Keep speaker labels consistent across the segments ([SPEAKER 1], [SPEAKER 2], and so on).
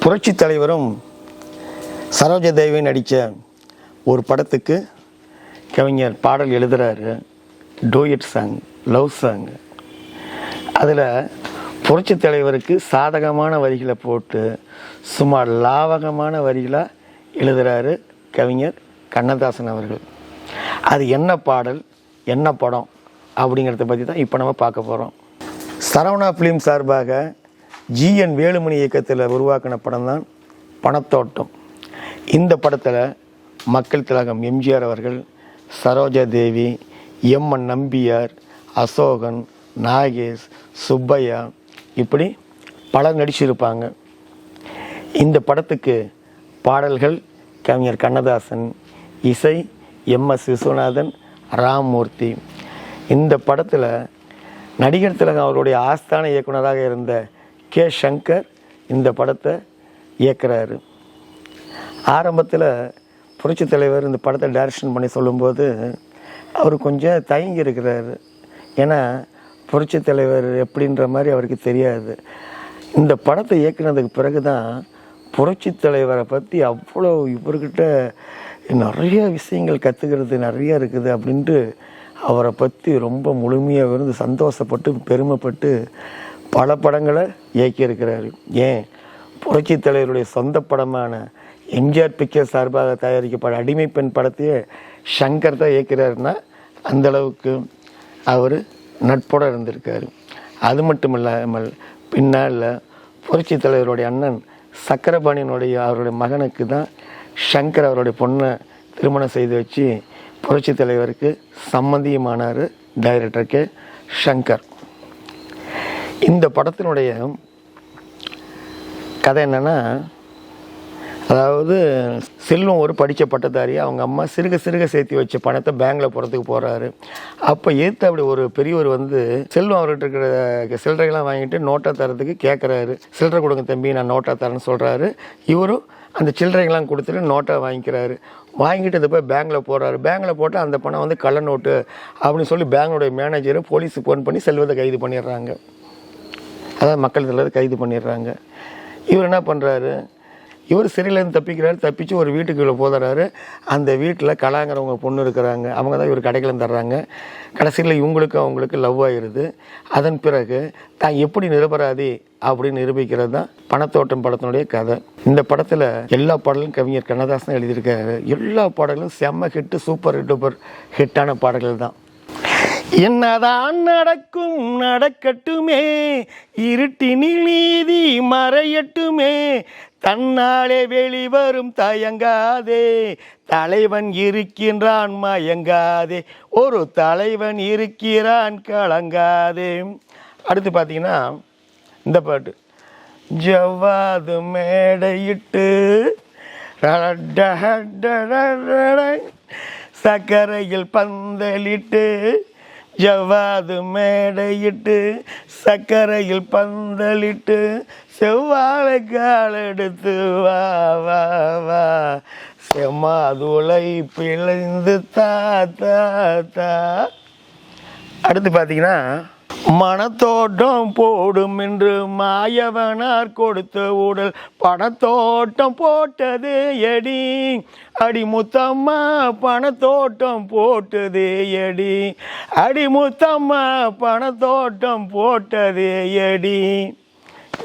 [SPEAKER 1] புரட்சி தலைவரும் சரோஜா தேவி நடித்த ஒரு படத்துக்கு கவிஞர் பாடல் எழுதுகிறாரு டூயட் சாங் லவ் சாங் அதில் புரட்சி தலைவருக்கு சாதகமான வரிகளை போட்டு சுமார் லாவகமான வரிகளாக எழுதுகிறாரு கவிஞர் கண்ணதாசன் அவர்கள். அது என்ன பாடல் என்ன படம் அப்படிங்கிறத பற்றி தான் இப்போ நம்ம பார்க்க போகிறோம் சரவணா ஃபிலிம் சார்பாக ஜிஎன் வேலுமணி இயக்கத்தில் உருவாக்கின படம் தான் பணத்தோட்டம். இந்த படத்தில் மக்கள் திலகம் எம்ஜிஆர் அவர்கள் சரோஜா தேவி எம்என் நம்பியார் அசோகன் நாகேஷ் சுப்பையா இப்படி பலர் நடிச்சிருப்பாங்க. இந்த படத்துக்கு பாடல்கள் கவிஞர் கண்ணதாசன் இசை எம் எஸ் விஸ்வநாதன் ராம்மூர்த்தி. இந்த படத்தில் நடிகர் திலகம் அவருடைய ஆஸ்தான இயக்குனராக இருந்த கே சங்கர் இந்த படத்தை இயக்குறாரு. ஆரம்பத்தில் புரட்சி தலைவர் இந்த படத்தை டைரக்ஷன் பண்ணி சொல்லும்போது அவர் கொஞ்சம் தயங்கி இருக்கிறாரு. ஏன்னா புரட்சி தலைவர் எப்படின்ற மாதிரி அவருக்கு தெரியாது. இந்த படத்தை இயக்குனதுக்கு பிறகு தான் புரட்சி தலைவரை பற்றி அவ்வளோ இவர்கிட்ட நிறைய விஷயங்கள் கற்றுக்கிறது நிறைய இருக்குது அப்படின்ட்டு அவரை பற்றி ரொம்ப முழுமையாக இருந்து சந்தோஷப்பட்டு பெருமைப்பட்டு பல படங்களை இயக்கியிருக்கிறாரு ஏன்? புரட்சி தலைவருடைய சொந்த படமான எம்ஜிஆர் பிக்சர் சார்பாக தயாரிக்கப்பட்ட அடிமை பெண் படத்தையே ஷங்கர் தான் இயக்கிறாருன்னா அந்தளவுக்கு அவர் நட்போட இருந்திருக்கார். அது மட்டும் இல்லாமல் பின்னால் புரட்சி தலைவருடைய அண்ணன் சக்கரபாணியனுடைய அவருடைய மகனுக்கு தான் ஷங்கர் அவருடைய பொண்ணை திருமணம் செய்து வச்சு புரட்சி தலைவருக்கு சம்மந்தியமானார் டைரக்டர் கே. ஷங்கர் இந்த படத்தினுடைய கதை என்னென்னா அதாவது செல்வம் ஒரு படித்த பட்டதாரி அவங்க அம்மா சிறுக சிறுக சேர்த்து வச்ச பணத்தை பேங்கில் போகிறதுக்கு போகிறாரு அப்போ ஏற்று அப்படி ஒரு பெரியவர் வந்து செல்வம் அவர்கிட்ட இருக்கிற சில்லறைகள்லாம் வாங்கிட்டு நோட்டா தரத்துக்கு கேட்குறாரு சில்லறை கொடுங்க தம்பி நான் நோட்டா தரேன்னு சொல்கிறாரு இவரும் அந்த சில்லறைகள்லாம் கொடுத்துட்டு நோட்டை வாங்கிக்கிறாரு. வாங்கிட்டு இதை போய் பேங்கில் போடுறாரு பேங்கில் போட்டு அந்த பணம் வந்து கள்ள நோட்டு அப்படின்னு சொல்லி பேங்கோடைய மேனேஜரும் போலீஸுக்கு ஃபோன் பண்ணி செல்வத்தை கைது பண்ணிடுறாங்க. அதாவது மக்கள் தலைவர் கைது பண்ணிடுறாங்க. இவர் என்ன பண்ணுறாரு இவர் சிறையிலேருந்து தப்பிக்கிறாரு தப்பிச்சு ஒரு வீட்டுக்குள்ளே போதுறாரு. அந்த வீட்டில் கலாங்கிறவங்க பொண்ணு இருக்கிறாங்க. அவங்க தான் இவர் கடைகளும் தர்றாங்க. கடைசியில் இவங்களுக்கு அவங்களுக்கு லவ் ஆயிடுது அதன் பிறகு தான் எப்படி நிரபராதி அப்படின்னு நிரூபிக்கிறது தான் பணத்தோட்டம் படத்தினுடைய கதை. இந்த படத்தில் எல்லா பாடலும் கவிஞர் கண்ணதாசன் எழுதியிருக்காரு. எல்லா பாடலும் செம்ம ஹிட்டு சூப்பர் டூப்பர் ஹிட்டான பாடல்கள் தான். என்னதான் நடக்கும் நடக்கட்டுமே. இருட்டினில் நீதி மறையட்டுமே. தன்னாலே வெளிவரும் தயங்காதே. தலைவன் இருக்கின்றான் மயங்காதே. ஒரு தலைவன் இருக்கிறான் கலங்காதே. அடுத்து பார்த்தீங்கன்னா இந்த பாட்டு. ஜவ்வாது மேடையிட்டு சக்கரையில் பந்தலிட்டு ஜவ்வாது மேடையிட்டு சக்கரையில் பந்தலிட்டு செவ்வாழை கால் எடுத்து வா வா வா. செம்மாதுளை பிழைந்து தா தா தா. அடுத்து பார்த்தீங்கன்னா மனத்தோட்டம் போடும் என்று மாயவனார் கொடுத்த உடல். பணத்தோட்டம் போட்டது எடி. அடி முத்தம்மா பணத்தோட்டம் போட்டது எடி. அடி முத்தம்மா பணத்தோட்டம் போட்டது எடி.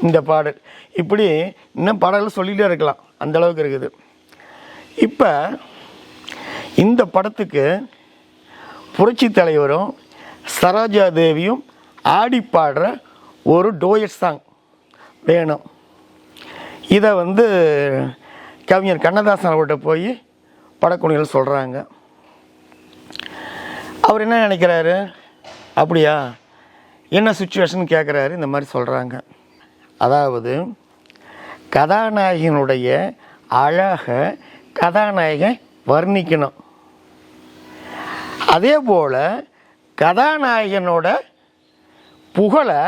[SPEAKER 1] இந்த பாடல். இப்படி இன்னும் பாடல் சொல்லிகிட்டே இருக்கலாம். அந்தளவுக்கு இருக்குது. இப்போ இந்த படத்துக்கு புரட்சி தலைவரும் சரோஜா தேவியும் ஆடி பாடுற ஒரு டோயட் சாங் வேணும். இதை வந்து கவிஞர் கண்ணதாசன் அவர்கிட்ட போய் படக்குணிகள் சொல்கிறாங்க அவர் என்ன நினைக்கிறாரு? அப்படியா? என்ன சுச்சுவேஷன் கேட்குறாரு இந்த மாதிரி சொல்கிறாங்க அதாவது கதாநாயகனுடைய அழகை கதாநாயகன் வர்ணிக்கணும். அதே போல் கதாநாயகனோட புகழை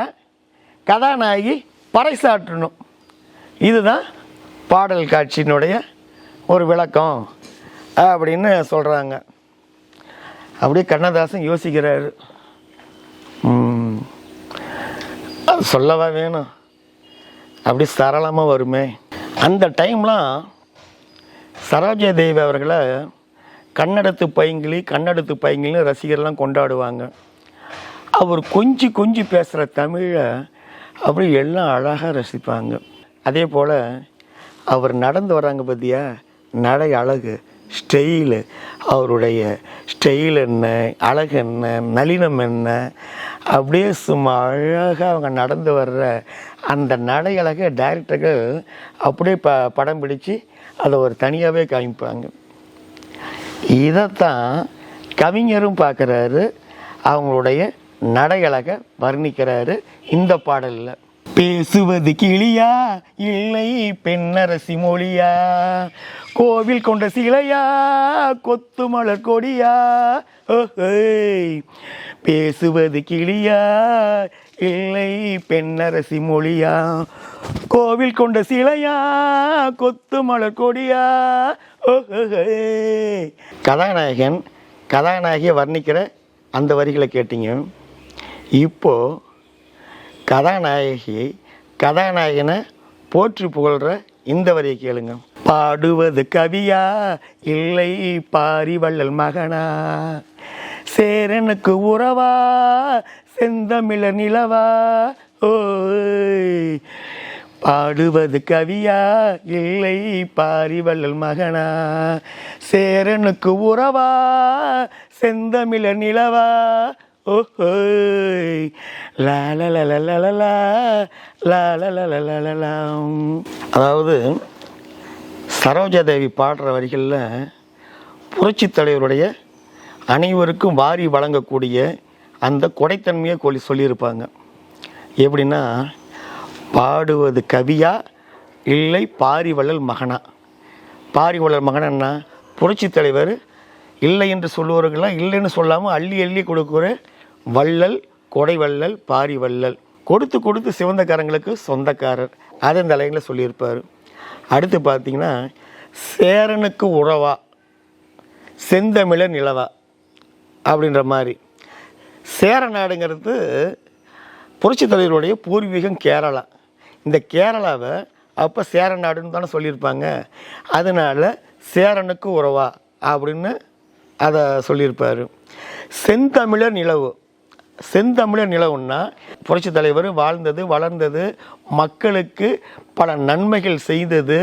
[SPEAKER 1] கதாநாயகி பறைசாற்றணும். இதுதான் பாடல் காட்சியினுடைய ஒரு விளக்கம் அப்படின்னு சொல்கிறாங்க அப்படியே கண்ணதாசன் யோசிக்கிறாரு. அது சொல்லவா வேணும்? அப்படி சரளமாக வருமே. அந்த டைம்லாம் சரோஜா தேவி அவர்களை கண்ணெடுத்து பைங்கிலி கண்ணெடுத்து பைங்கிலின்னு ரசிகர்லாம் கொண்டாடுவாங்க. அவர் கொஞ்சி கொஞ்சி பேசுகிற தமிழை அப்படி எல்லாம் அழகாக ரசிப்பாங்க. அதே போல் அவர் நடந்து வராங்க பார்த்தியா நடை அழகு ஸ்டைலு அவருடைய ஸ்டைல் என்ன அழகு என்ன நளினம் என்ன? அப்படியே சும்மா அழகாக அவங்க நடந்து வர்ற அந்த நடை அழகை டைரக்டர்கள் அப்படியே ப படம் பிடிச்சி அதை ஒரு தனியாகவே காமிப்பாங்க. இதைத்தான் கவிஞரும் பார்க்குறாரு. அவங்களுடைய நடையழக வர்ணிக்கிறாரு இந்த பாடலில். பேசுவது கிளியா? இல்லை பெண்ணரசி மொழியா? கோவில் கொண்ட சிலையா? கொத்து மலர் கொடியா? பேசுவது கிளியா? இல்லை பெண்ணரசி மொழியா? கோவில் கொண்ட சிலையா? கொத்து மலர் கொடியா? கதாநாயகன் கதாநாயகியை வர்ணிக்கிற அந்த வரிகளை கேட்டீங்க. இப்போ கதாநாயகி கதாநாயகனை போற்றி புகழ்கிற இந்த வரியை கேளுங்க. பாடுவது கவியா இல்லை பாரிவள்ளல் மகனா? சேரனுக்கு உறவா செந்தமிழர் நிலவா? ஓய் பாடுவது கவியா இல்லை பாரிவள்ளல் மகனா? சேரனுக்கு உறவா செந்தமிழர் நிலவா? அதாவது சரோஜா தேவி பாடுற வரிகளில் புரட்சி தலைவருடைய அனைவருக்கும் வாரி வழங்கக்கூடிய அந்த கொடைத்தன்மையை கொலி சொல்லியிருப்பாங்க எப்படின்னா பாடுவது கவியா இல்லை பாரிவள்ளல் மகனா பாரிவள்ளல் மகனா புரட்சி தலைவர் இல்லை என்று சொல்லுவவர்களாம் இல்லைன்னு சொல்லாமல் அள்ளி அள்ளி கொடுக்குற வள்ளல் கொடைவள்ளல் பாரிவள்ளல் கொடுத்து கொடுத்து சிவந்தக்காரங்களுக்கு சொந்தக்காரர். அதை இந்த லைனில் சொல்லியிருப்பார். அடுத்து பார்த்தீங்கன்னா சேரனுக்கு உறவா செந்தமிழ நிலவா அப்படின்ற மாதிரி. சேர நாடுங்கிறது புரட்சி தலைவருடைய பூர்வீகம் கேரளா. இந்த கேரளாவை அப்போ சேர நாடுன்னு தானே சொல்லியிருப்பாங்க. அதனால சேரனுக்கு உறவா அப்படின்னு அதை சொல்லியிருப்பார். செந்தமிழர் நிலவு. செந்தமிழர் நிலவுன்னா புரட்சி தலைவர் வாழ்ந்தது வளர்ந்தது மக்களுக்கு பல நன்மைகள் செய்தது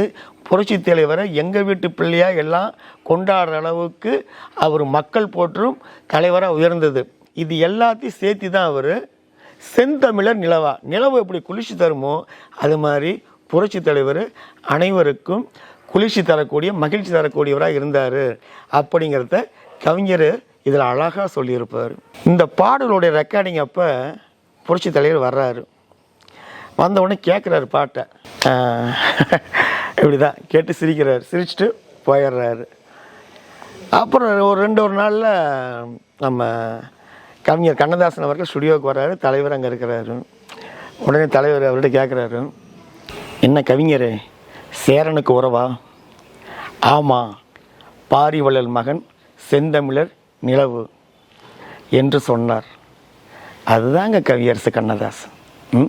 [SPEAKER 1] புரட்சித் தலைவரை எங்கள் வீட்டு பிள்ளையாக எல்லாம் கொண்டாடுற அளவுக்கு அவர் மக்கள் போற்றும் தலைவராக உயர்ந்தது. இது எல்லாத்தையும் சேர்த்து தான் அவர் செந்தமிழர் நிலவா. நிலவு எப்படி குளிர்ச்சி தருமோ அது மாதிரி புரட்சி தலைவர் அனைவருக்கும் குளிர்ச்சி தரக்கூடிய மகிழ்ச்சி தரக்கூடியவராக இருந்தார். அப்படிங்கிறத கவிஞர் இதில் அழகாக சொல்லியிருப்பார். இந்த பாடலுடைய ரெக்கார்டிங் அப்போ புரட்சி தலைவர் வர்றாரு. வந்த உடனே கேட்குறாரு பாட்டை. இப்படி தான் கேட்டு சிரிக்கிறார். சிரிச்சுட்டு போயிடுறாரு. அப்புறம் ஒரு ரெண்டு ஒரு நாளில் நம்ம கவிஞர் கண்ணதாசன் அவர்கள் ஸ்டுடியோவுக்கு வர்றாரு. தலைவர் அங்கே இருக்கிறாரு. உடனே தலைவர் அவர்கிட்ட கேட்குறாரு. என்ன கவிஞரே சேரனுக்கு உறவா? ஆமாம் பாரிவள்ளல் மகன் செந்தமிழர் நிலவு என்று சொன்னார். அதுதாங்க கவியரசு கண்ணதாசன். ம்?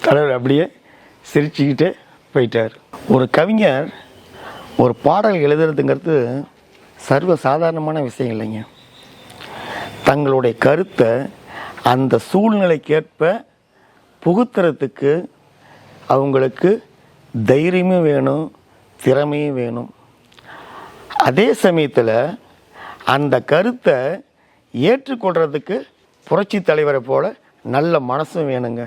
[SPEAKER 1] தலைவர் அப்படியே சிரிச்சுக்கிட்டே போயிட்டார். ஒரு கவிஞர் ஒரு பாடல் எழுதுறதுங்கிறது சர்வ சாதாரணமான விஷயம் இல்லைங்க. தங்களுடைய கருத்தை அந்த சூழ்நிலைக்கேற்ப புகுத்துறதுக்கு அவங்களுக்கு தைரியமும் வேணும் திறமையும் வேணும். அதே சமயத்தில் அந்த கருத்தை ஏற்றுக்கொள்கிறதுக்கு புரட்சி தலைவரை போல் நல்ல மனசும் வேணுங்க.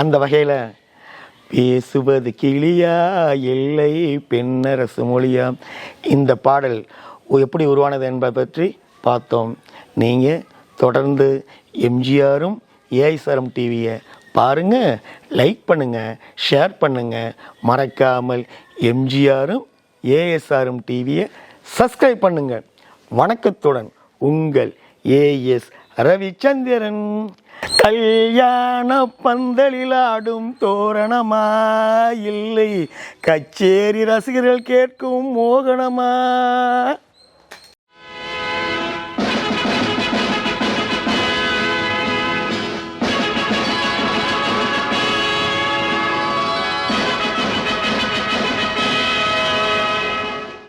[SPEAKER 1] அந்த வகையில் பேசுவது கிளியா இல்லை பெண்ணரசு மொழியா? இந்த பாடல் எப்படி உருவானது என்பதை பற்றி பார்த்தோம். நீங்கள் தொடர்ந்து எம்ஜிஆரும் ஏஐசரம் டிவியை பாருங்கள் லைக் பண்ணுங்கள் ஷேர் பண்ணுங்கள் மறக்காமல் எம்ஜிஆரும் ஏஎஸ்ஆரும் டிவியை சப்ஸ்கிரைப் பண்ணுங்கள் வணக்கத்துடன் உங்கள் ஏஎஸ் ரவிச்சந்திரன். கல்யாண பந்தலில் ஆடும் தோரணமா இல்லை கச்சேரி ரசிகர்கள் கேட்கும் மோகனமா?